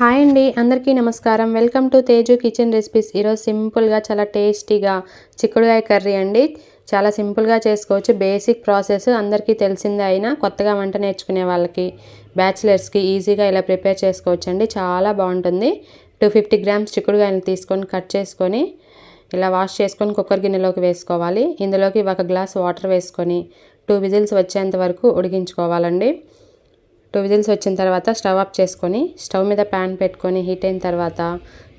Hi అండి అందరికీ నమస్కారం. Welcome to Teju kitchen recipes. ఈరోజు సింపుల్గా చాలా టేస్టీగా చిక్కుడుగాయ కర్రీ అండి. చాలా సింపుల్గా చేసుకోవచ్చు. బేసిక్ ప్రాసెస్ అందరికీ తెలిసిందే అయినా కొత్తగా వంట నేర్చుకునే వాళ్ళకి బ్యాచిలర్స్కి ఈజీగా ఇలా ప్రిపేర్ చేసుకోవచ్చు అండి చాలా బాగుంటుంది. టూ ఫిఫ్టీ గ్రామ్స్ చిక్కుడుగాయలు తీసుకొని కట్ చేసుకొని ఇలా వాష్ చేసుకొని కుక్కర్ గిన్నెలోకి వేసుకోవాలి. ఇందులోకి ఒక గ్లాస్ వాటర్ వేసుకొని టూ విజిల్స్ వచ్చేంత వరకు ఉడికించుకోవాలండి. టూ విజిల్స్ వచ్చిన తర్వాత స్టవ్ ఆఫ్ చేసుకొని స్టవ్ మీద ప్యాన్ పెట్టుకొని హీట్ అయిన తర్వాత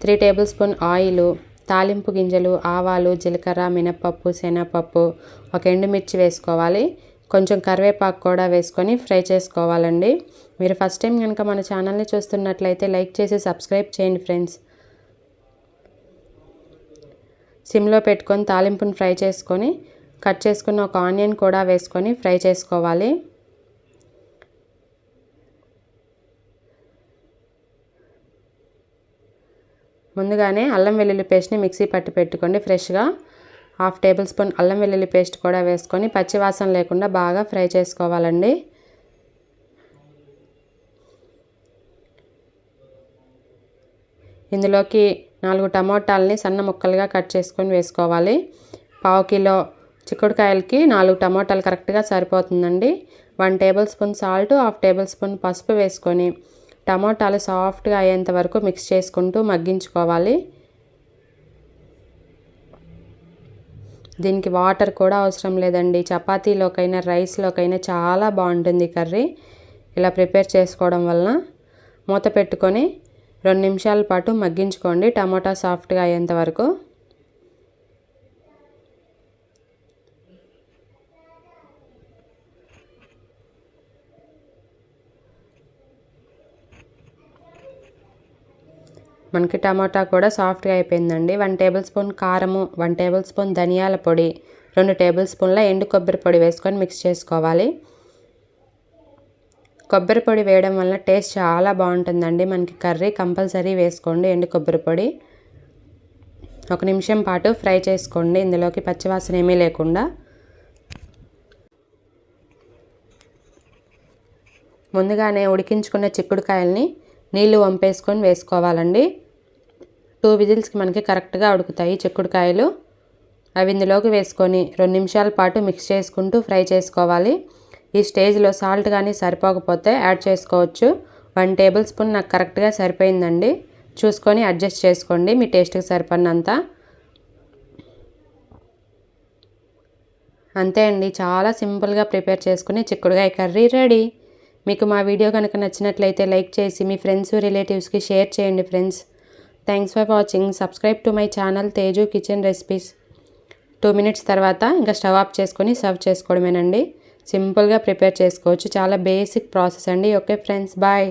త్రీ టేబుల్ స్పూన్ ఆయిల్ తాలింపు గింజలు ఆవాలు జీలకర్ర మినప్పప్పు శనగపప్పు ఒక ఎండుమిర్చి వేసుకోవాలి. కొంచెం కరివేపాకు కూడా వేసుకొని ఫ్రై చేసుకోవాలండి. మీరు ఫస్ట్ టైం కనుక మన ఛానల్ని చూస్తున్నట్లయితే లైక్ చేసి సబ్స్క్రైబ్ చేయండి ఫ్రెండ్స్. సిమ్లో పెట్టుకొని తాలింపుని ఫ్రై చేసుకొని కట్ చేసుకున్న ఒక ఆనియన్ కూడా వేసుకొని ఫ్రై చేసుకోవాలి. ముందుగానే అల్లం వెల్లుల్లి పేస్ట్ని మిక్సీ పట్టి పెట్టుకోండి ఫ్రెష్గా. హాఫ్ టేబుల్ స్పూన్ అల్లం వెల్లుల్లి పేస్ట్ కూడా వేసుకొని పచ్చివాసన లేకుండా బాగా ఫ్రై చేసుకోవాలండి. ఇందులోకి నాలుగు టమోటాలని సన్న ముక్కలుగా కట్ చేసుకొని వేసుకోవాలి. పావు కిలో చిక్కుడుకాయలకి నాలుగు టమోటాలు కరెక్ట్గా సరిపోతుందండి. One tablespoon salt half tablespoon పసుపు వేసుకొని టమోటాలు సాఫ్ట్గా అయ్యేంత వరకు మిక్స్ చేసుకుంటూ మగ్గించుకోవాలి. దీనికి వాటర్ కూడా అవసరం లేదండి. చపాతీలోకైనా రైస్లోకైనా చాలా బాగుంటుంది కర్రీ. ఇలా ప్రిపేర్ చేసుకోవడం వలన మూత పెట్టుకొని రెండు నిమిషాల పాటు మగ్గించుకోండి. టమాటా సాఫ్ట్గా అయ్యేంత వరకు. మనకి టమాటా కూడా సాఫ్ట్గా అయిపోయిందండి. వన్ టేబుల్ స్పూన్ కారము వన్ టేబుల్ స్పూన్ ధనియాల పొడి రెండు టేబుల్ స్పూన్ల ఎండు కొబ్బరి పొడి వేసుకొని మిక్స్ చేసుకోవాలి. కొబ్బరి పొడి వేయడం వల్ల టేస్ట్ చాలా బాగుంటుందండి. మనకి కర్రీ కంపల్సరీ వేసుకోండి ఎండు కొబ్బరి పొడి. ఒక నిమిషం పాటు ఫ్రై చేసుకోండి. ఇందులోకి పచ్చివాసన ఏమీ లేకుండా. ముందుగానే ఉడికించుకున్న చిక్కుడుకాయల్ని నీళ్ళు వంపేసుకొని వేసుకోవాలండి. టూ విజిల్స్కి మనకి కరెక్ట్గా ఉడుకుతాయి చిక్కుడుకాయలు. అవి ఇందులోకి వేసుకొని రెండు నిమిషాల పాటు మిక్స్ చేసుకుంటూ ఫ్రై చేసుకోవాలి. ఈ స్టేజ్లో సాల్ట్ కానీ సరిపోకపోతే యాడ్ చేసుకోవచ్చు. వన్ టేబుల్ స్పూన్ నాకు కరెక్ట్గా సరిపోయిందండి. చూసుకొని అడ్జస్ట్ చేసుకోండి మీ టేస్ట్కి సరిపడినంత. అంతే అండి చాలా సింపుల్గా ప్రిపేర్ చేసుకుని చిక్కుడుకాయ కర్రీ రెడీ. మీకు మా వీడియో కనుక నచ్చినట్లయితే లైక్ చేసి మీ ఫ్రెండ్స్ రిలేటివ్స్కి షేర్ చేయండి friends. Thanks for watching subscribe to my channel Teju kitchen recipes two minutes తర్వాత ఇంకా స్టవ్ ఆఫ్ చేసుకొని సర్వ్ చేసుకోవడమేనండి. సింపుల్గా ప్రిపేర్ చేసుకోవచ్చు. చాలా బేసిక్ ప్రాసెస్ అండి. Okay friends bye